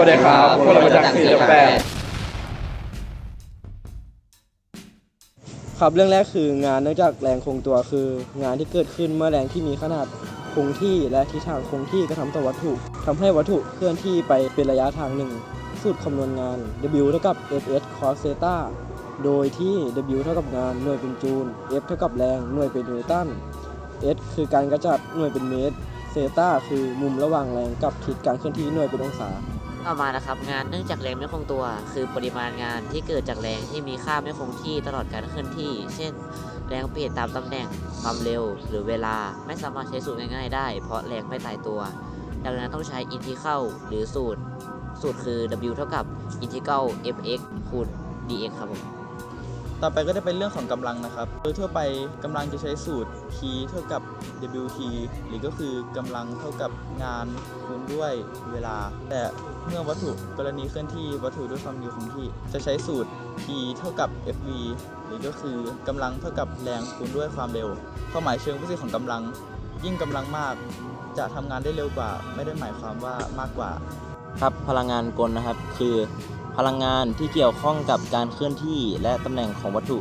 วัสดีครับพวกเรามาจากสี่จับแปดครับเรื่องแรกคืองานเนื่องจากแรงคงตัวคือ งานที่เกิดขึ้นเมื่อแรงที่มีขนาดคงที่และทิศทางคงที่กระทำต่อวัตถุทำให้วัตถุเคลื่อนที่ไปเป็นระยะทางหนึ่ง สูตรคำนวณงาน W เท่ากับ fs cos theta โดยที่ W เท่ากับงานหน่วยเป็นจูล F เท่ากับแรงหน่วยเป็นนิวตัน S คือการกระจัดหน่วยเป็นเมตรเซตาคือมุมระหว่างแรงกับทิศการเคลื่อนที่หน่วยเป็นองศา ต่อมานะครับงานเนื่องจากแรงไม่คงตัว คือปริมาณงานที่เกิดจากแรงที่มีค่าไม่คงที่ตลอดการเคลื่อนที่ เช่น แรงเปลี่ยนตามตำแหน่งความเร็ว หรือเวลาไม่สามารถใช้สูตรง่ายๆได้ เพราะแรงไม่ตายตัว ดังนั้นต้องใช้อินทิเคิลหรือสูตร สูตรคือ W เท่ากับอินทิเคิล fx คูณ dx ครับผม ต่อไปก็จะเป็นเรื่องของกำลังนะครับ โดยทั่วไปกำลังจะใช้สูตร T เท่ากับ WT หรือก็คือกำลังเท่ากับงานคูณด้วยเวลา แต่เมื่อวัตถุกรณีเคลื่อนที่วัตถุด้วยความเร็วคงที่ จะใช้สูตร T เท่ากับ FV หรือก็คือกำลังเท่ากับแรงคูณด้วยความเร็วความหมายเชิงฟิสิกส์ของกำลัง ยิ่งกำลังมาก จะทำงานได้เร็วกว่า ไม่ได้หมายความว่ามากกว่า ครับพลังงานกลนะครับคือ พลังงานที่เกี่ยวข้องกับการเคลื่อนที่และตำแหน่งของวัตถุ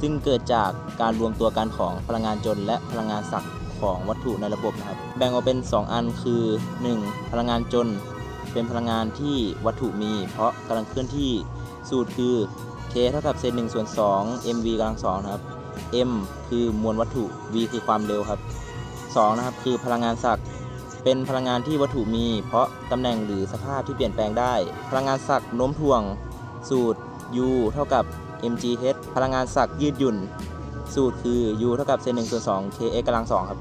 ซึ่งเกิดจากการรวมตัวกันของพลังงานจนและพลังงานศักย์ของวัตถุในระบบนะครับ แบ่งออกเป็น 2 อันคือ 1. พลังงานจนเป็นพลังงานที่วัตถุมี เพราะกำลังเคลื่อนที่สูตรคือ k เท่ากับเศษ1ส่วน2 mv กำลังสองนะครับ m คือมวลวัตถุ v คือความเร็วครับ 2. นะครับ คือพลังงานศักย์ เป็นพลังงานที่วัตถุมี เพราะตำแหน่งหรือสภาพที่เปลี่ยนแปลงได้ พลังงานศักย์โน้มถ่วง สูตร U เท่ากับ mgh พลังงานศักย์ยืดหยุ่น สูตรคือ U เท่ากับเศษ1ส่วน2 kx กำลังสองครับ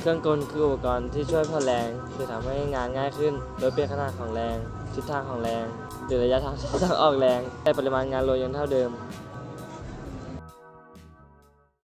เครื่องกลคืออุปกรณ์ที่ช่วยผ่อนแรง คือทำให้งานง่ายขึ้น โดยเปลี่ยนขนาดของแรง ทิศทางของแรงหรือระยะทางที่ต้องออกแรงแต่ปริมาณงานโลยังเท่าเดิม